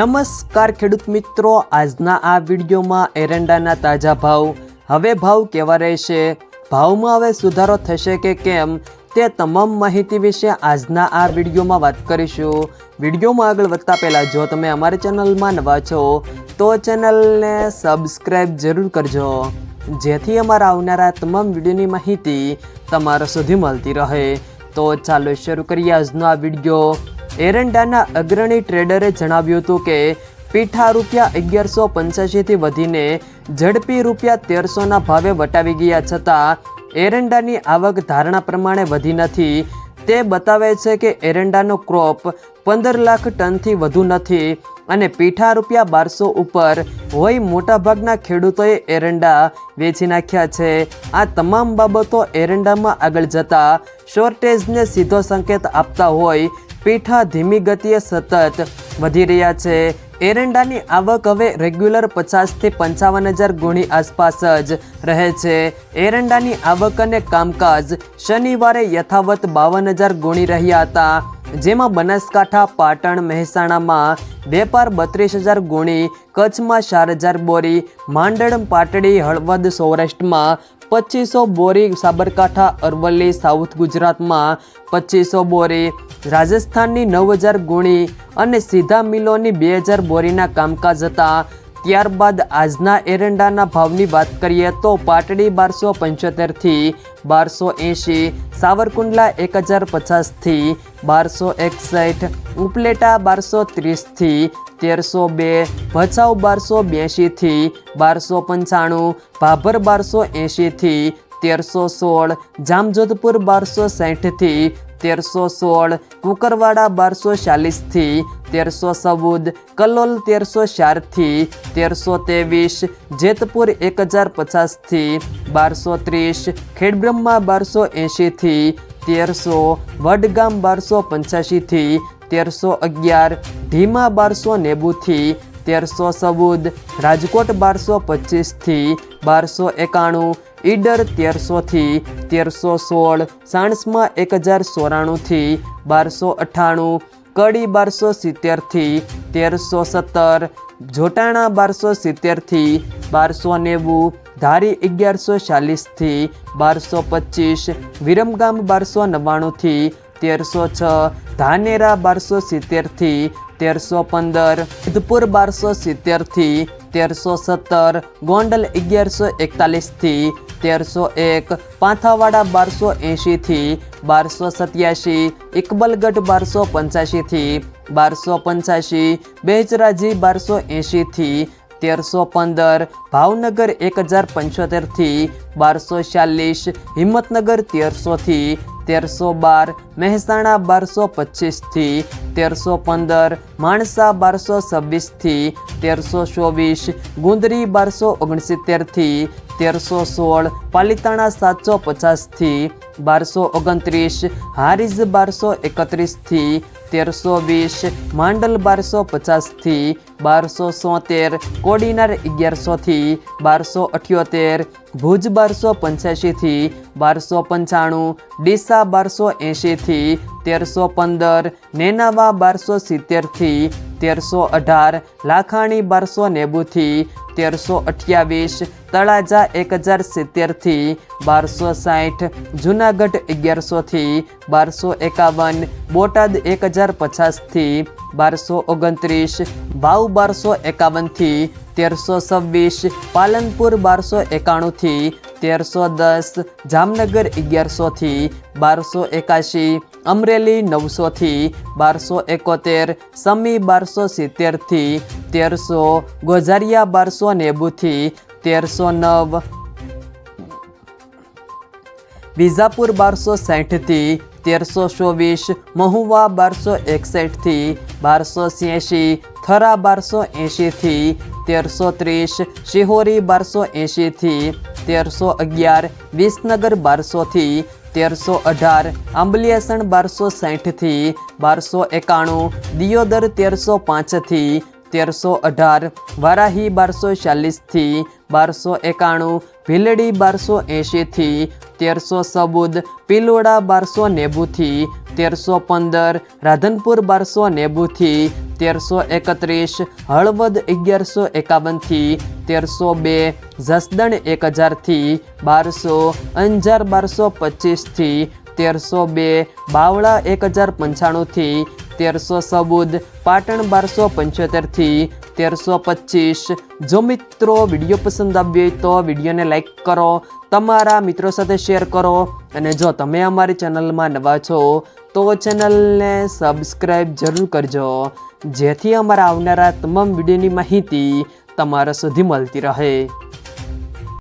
નમસ્કાર ખેડૂત મિત્રો, આજના આ વિડીયોમાં એરંડાના તાજા ભાવ. હવે ભાવ કેવા રહેશે? ભાવમાં હવે સુધારો થશે કે કેમ? તે તમામ માહિતી વિશે આજના આ વિડીયોમાં વાત કરીશું. વિડીયોમાં આગળ વધતા પહેલાં, જો તમે અમારી ચેનલમાં નવા છો, તો ચેનલને સબસ્ક્રાઈબ જરૂર કરજો. જેથી અમારા આવનારા તમામ વિડીયોની માહિતી તમારા સુધી મળતી રહે. તો ચાલો શરૂ કરીએ આજનો આ વીડિયો. એરંડાના અગ્રણી ટ્રેડરે જણાવ્યું હતું કે પીઠા રૂપિયા અગિયારસો પંચ્યાસીથી વધીને ઝડપી રૂપિયા તેરસોના ભાવે વટાવી ગયા છતાં એરંડાની આવક ધારણા પ્રમાણે વધી નથી. તે બતાવે છે કે એરંડાનો ક્રોપ પંદર લાખ ટનથી વધુ નથી અને પીઠા રૂપિયા બારસો ઉપર હોય મોટાભાગના ખેડૂતોએ એરંડા વેચી નાખ્યા છે. આ તમામ બાબતો એરંડામાં આગળ જતા શોર્ટેજને સીધો સંકેત આપતા હોય પીઠા ધીમી ગતિએ સતત વધી રહ્યા છે. એરંડાની આવક હવે રેગ્યુલર પચાસથી પંચાવન હજાર ગુણી આસપાસ જ રહે છે. એરંડાની આવક અને કામકાજ શનિવારે યથાવત બાવન હજાર ગુણી રહ્યા હતા. જેમાં બનાસકાંઠા, પાટણ, મહેસાણામાં વેપાર બત્રીસ હજાર ગુણી, કચ્છમાં ચાર હજાર બોરી, માંડળ, પાટડી, હળવદ, સૌરાષ્ટ્રમાં પચીસો બોરી, સાબરકાંઠા, અરવલ્લી, સાઉથ ગુજરાતમાં પચીસો બોરી રાજસ્થાનની નવ હજાર ગુણી અને સીધા મિલોની બે હજાર બોરીના કામકાજ હતા. ત્યારબાદ આજના એરંડાના ભાવની વાત કરીએ તો પાટડી બારસો પંચોતેરથી બારસો એંશી, સાવરકુંડલા એક હજાર પચાસથી બારસો એકસઠ, ઉપલેટા બારસો ત્રીસથી તેરસો બે, ભચાઉ બારસો બ્યાસીથી બારસો પંચાણું, ભાભર બારસો એંશીથી તેરસો સોળ, જામજોધપુર બારસો સાઠથી તેરસો સોળ, કુકરવાડા બારસો ચાલીસથી, તેરસો ચૌદ, કલોલ તેરસો ચારથી, તેરસો ત્રેવીસ, જેતપુર એક હજાર પચાસથી, બારસો ત્રીસ, ખેડબ્રહ્મા બારસો એંશીથી, તેરસો, વડગામ બારસો પંચ્યાસીથી, તેરસો અગિયાર ઢીમા બારસો નેવુંથી, તેરસો ચૌદ, રાજકોટ બારસો પચીસથી, બારસો એકાણું ઈડર તેરસોથી તેરસો સોળ, સાણસમાં એક હજાર સોરાણુંથી બારસો અઠ્ઠાણું, કડી બારસો સિત્તેરથી તેરસો સત્તર, જોટાણા બારસો સિત્તેરથી બારસો નેવું, ધારી અગિયારસો ચાલીસથી બારસો પચીસ, વિરમગામ બારસો નવ્વાણુંથી તેરસો છ, ધાનેરા બારસો સિત્તેરથી તેરસો પંદર, સિદ્ધપુર બારસો સિત્તેરથી તેરસો સત્તર, ગોંડલ અગિયારસો એકતાલીસથી તેરસો એક, પાંથાવાડા બારસો એંશીથી બારસો સત્યાસી ઇકબલગઢ બારસો પંચ્યાસીથી બારસો પંચ્યાસી બેચરાજી બારસો એંશીથી તેરસો પંદર, ભાવનગર એક હજાર પંચોતેરથી બારસો ચાલીસ, હિંમતનગર તેરસોથી તેરસો બાર, મહેસાણા બારસો પચીસથી તેરસો પંદર, માણસા બારસો છવ્વીસથી તેરસો ચોવીસ, ગુંદરી બારસો ઓગણસિત્તેરથી તેરસો સોળ, પાલિતાણા સાતસો પચાસથી બારસો ઓગણત્રીસ, હારીજ બારસો એકત્રીસથી તેરસો વીસ, માંડલ બારસો પચાસથી બારસો સોતેર, કોડીનાર અગિયારસોથી બારસો અઠ્યોતેર, ભુજ બારસો પંચ્યાસીથી બારસો પંચાણું, ડીસા બારસો એંશીથી તેરસો પંદર, નેનાવા બારસો સિત્તેરથી તેરસો અઢાર, લાખાણી બારસો નેવુંથી તેરસો અઠ્યાવીસ, તળાજા એક હજાર સિત્તેરથી બારસો સાઠ, જુનાગઢ અગિયારસોથી બારસો એકાવન, બોટાદ એક હજાર પચાસથી બારસો ઓગણત્રીસ, ભાવ બારસો એકાવનથી તેરસો છવ્વીસ, પાલનપુર બારસો એકાણુંથી તેરસો દસ, જામનગર અગિયારસોથી બારસો એકાશી, અમરેલી નવસોથી બારસો એકોતેર, સમી બારસો સિત્તેરથી તેરસો, ગોઝારિયા બારસો નેવુંથી તેરસો નવ, વિજાપુર બારસો સાઠથી તેરસો ચોવીસ, મહુવા બારસો એકસઠથી બારસો છ્યાસી થરા બારસો એંશીથી તેરસો ત્રીસ, શિહોરી બારસો એંશીથી તેરસો અગિયાર, વિસનગર બારસોથી, તેરસો અઢાર, આંબલિયાસણ બારસો સાઠથી, બારસો એકાણું, દિયોદર તેરસો પાંચથી, તેરસો અઢાર, વારાહી બારસો ચાલીસથી, બારસો એકાણું, ભીલડી બારસો એંશીથી, તેરસો સબુદ, પિલોડા બારસો નેવુંથી, તેરસો પંદર, રાધનપુર બારસો નેવુંથી, તેરસો એકત્રીસ, હળવદ અગિયારસો એકાવનથી તેરસો બે, જસદણ એક હજારથી બારસો, અંજાર બારસો પચીસથી તેરસો બે, બાવળા એક હજાર પંચાણુંથી તેરસો સબુદ પાટણ બારસો પંચોતેરથી તેરસો પચીસ. જો મિત્રો વીડિયો પસંદ આવ્યો હોય તો વિડીયોને લાઇક કરો, તમારા મિત્રો સાથે શેર કરો અને જો તમે અમારી ચેનલમાં નવા છો તો ચેનલને સબસ્ક્રાઈબ જરૂર કરજો. જેથી અમારા આવનારા તમામ વિડીયોની માહિતી તમારા સુધી મળતી રહે.